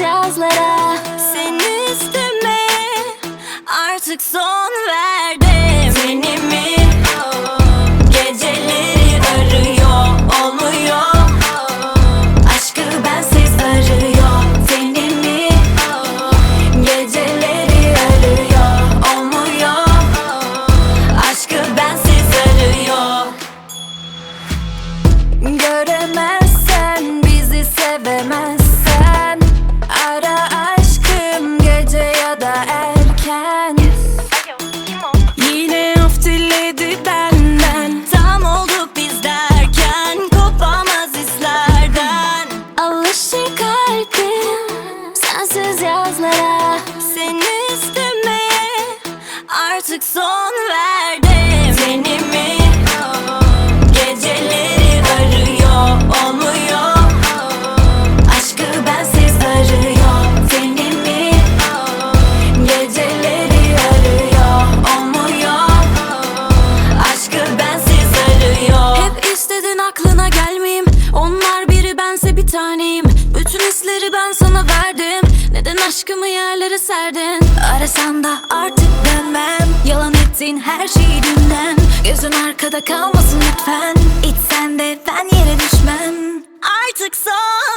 yazlara. Seni istemeye artık son verdim. Seni mi? Geceleri arıyor olmuyor Aşkı bensiz arıyor. Seni geceleri arıyor olmuyor Aşkı bensiz arıyor. Göremezsen Artık son verdim. Seni mi? Geceleri arıyor olmuyor. Aşkı bensiz arıyor. Seni mi? Geceleri arıyor olmuyor. Aşkı bensiz arıyor. Hep istedin aklına gelmeyeyim. Onlar biri bense bir taneyim. Bütün hisleri ben sana verdim. Neden aşkımı yerlere serdin? Arasan da artık dönmem Yalan ettin her şeyi dünden. Gözün arkada kalmasın lütfen. İçsen de ben yere düşmem. Artık son